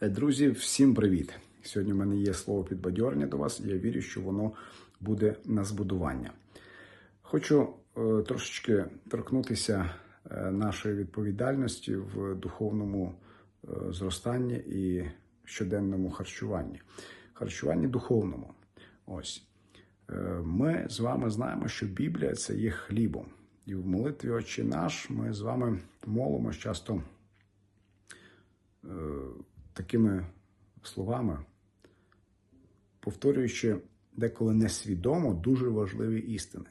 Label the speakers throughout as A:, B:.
A: Е, Друзі, всім привіт! Сьогодні в мене є слово підбадьорення до вас, і я вірю, що воно буде на збудування. Хочу е, трошечки торкнутися е, нашої відповідальності в духовному е, зростанні і щоденному харчуванні. Харчуванні духовному. Ось. Е, Ми з вами знаємо, що Біблія це є хлібом. І в молитві Отче наш ми з вами молимось часто е, такими словами, повторюючи деколи несвідомо дуже важливі істини,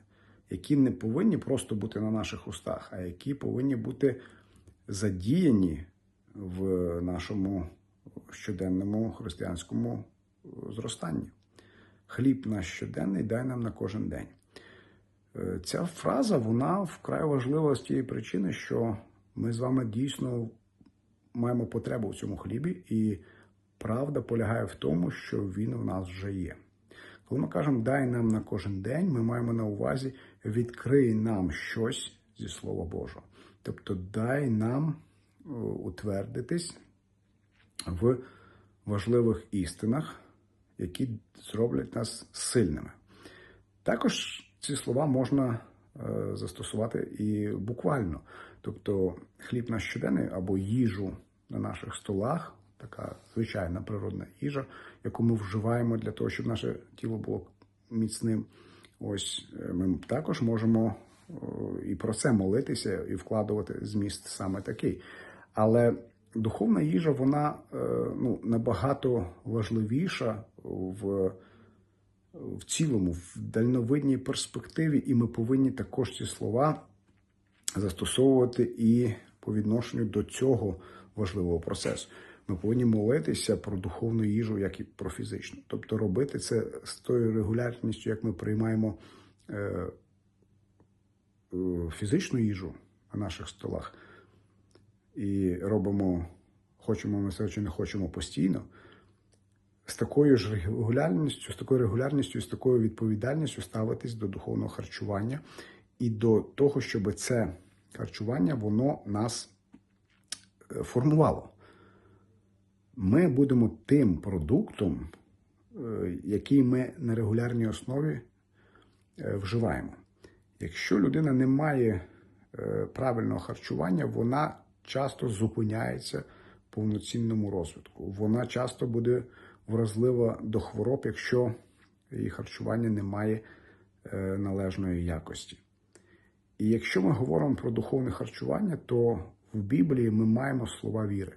A: які не повинні просто бути на наших устах, а які повинні бути задіяні в нашому щоденному християнському е, зростанні. Хліб наш щоденний дай нам на кожен день. Е, Ця фраза вона вкрай важлива з тієї причини, що ми з вами дійсно маємо потребу в цьому хлібі, і правда полягає в тому, що він в нас вже є. Коли ми кажемо дай нам на кожен день, ми маємо на увазі відкрий нам щось зі Слова Божого. Тобто дай нам е, утвердитись в важливих істинах, які зроблять нас сильними. Також ці слова можна е, застосувати і буквально. Тобто хліб наш щоденний або їжу на наших столах, така звичайна природна їжа, яку ми вживаємо для того, щоб наше тіло було міцним. Ось е, ми також можемо е, і про це молитися, і вкладувати зміст саме такий. Але духовна їжа, вона е, ну, набагато важливіша в в цілому, в дальновидній перспективі, і ми повинні також ці слова застосовувати і по відношенню до цього важливого процесу. Ми повинні молитися про духовну їжу, як і про фізичну. Тобто робити це з тою регулярністю, як ми приймаємо е, е, фізичну їжу на наших столах, і робимо, хочемо ми це чи не хочемо постійно з такою ж регулярністю, з такою регулярністю, з такою відповідальністю ставитись до духовного харчування і до того, щоб це харчування воно нас е, формувало. Ми будемо тим продуктом, е, який ми на регулярній основі е, вживаємо. Якщо людина не має правильного харчування, вона часто зупиняється в повноцінному розвитку. Вона часто буде вразлива до хвороб, якщо її харчування не має належної якості. І якщо ми говоримо про духовне харчування, то в Біблії ми маємо слова віри,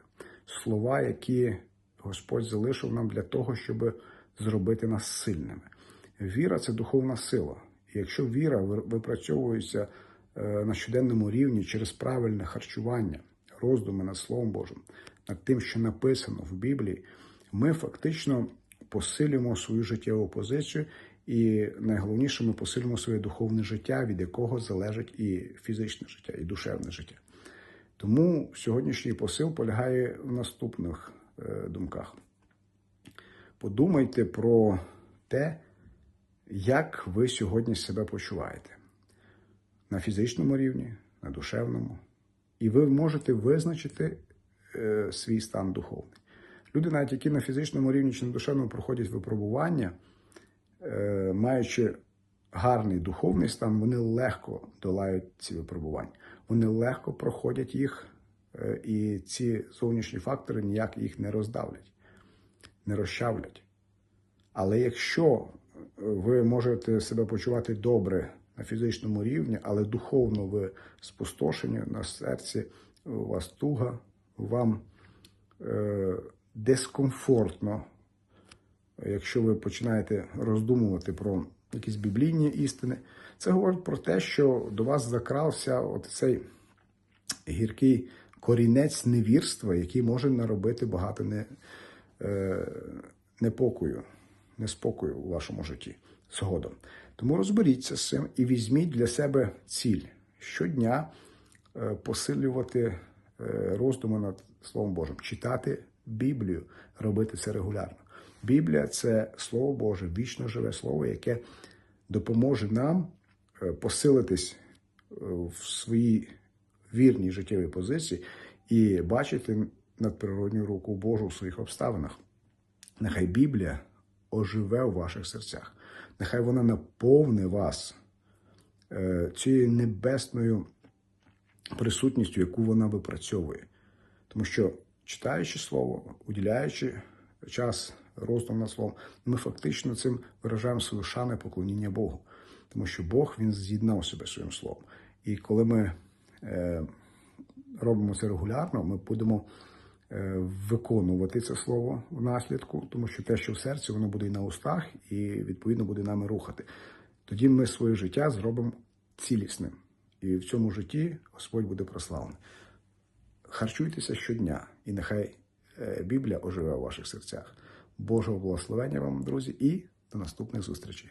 A: слова, які Господь залишив нам для того, щоб зробити нас сильними. Віра це духовна сила. І якщо віра випрацьовується е, на щоденному рівні через правильне харчування, роздуми над Словом Божим, над тим, що написано в Біблії ми фактично посилюємо свою життєву позицію, і найголовніше, ми посилюємо своє духовне життя, від якого залежить і фізичне життя, і душевне життя. Тому сьогоднішній посил полягає в наступних е, думках. Подумайте про те, як ви сьогодні себе почуваєте на фізичному рівні, на душевному, і ви можете визначити е, свій стан духовний. Люди, навіть які на фізичному рівні чи на душевному проходять випробування, маючи гарний духовний стан, вони легко долають ці випробування. Вони легко проходять їх, е, і ці зовнішні фактори ніяк їх не роздавлять, не розчавлять. Але якщо ви можете себе почувати добре на фізичному рівні, але духовно ви спустошені на серці, у вас туга, вам. Е, дискомфортно, якщо ви починаєте роздумувати про якісь біблійні істини, це говорить про те, що до вас закрався цей гіркий корінець невірства, який може наробити багато не, е, непокою, неспокою у вашому житті згодом. Тому розберіться з цим і візьміть для себе ціль щодня е, посилювати е, роздуми над Словом Божим, читати Біблію, робити це регулярно. Біблія це Слово Боже, вічно живе Слово, яке допоможе нам посилитись в своїй вірній життєвій позиції і бачити надприродню руку Божу у своїх обставинах. Нехай Біблія оживе у ваших серцях. Нехай вона наповне вас е, цією небесною присутністю, яку вона випрацьовує. Тому що, читаючи слово, уділяючи час роздуму над словом, ми фактично цим виражаємо свою шану і поклоніння Богу. Тому що Бог він з'єднав себе своїм словом. І коли ми е, робимо це регулярно, ми будемо е, виконувати це слово в наслідку, тому що те, що в серці, воно буде і на устах, і відповідно буде нами рухати. Тоді ми своє життя зробимо цілісним. І в цьому житті Господь буде прославлений. Харчуйтеся щодня, і нехай е, Біблія оживе у ваших серцях. Божого благословення вам, друзі, і до наступних зустрічей.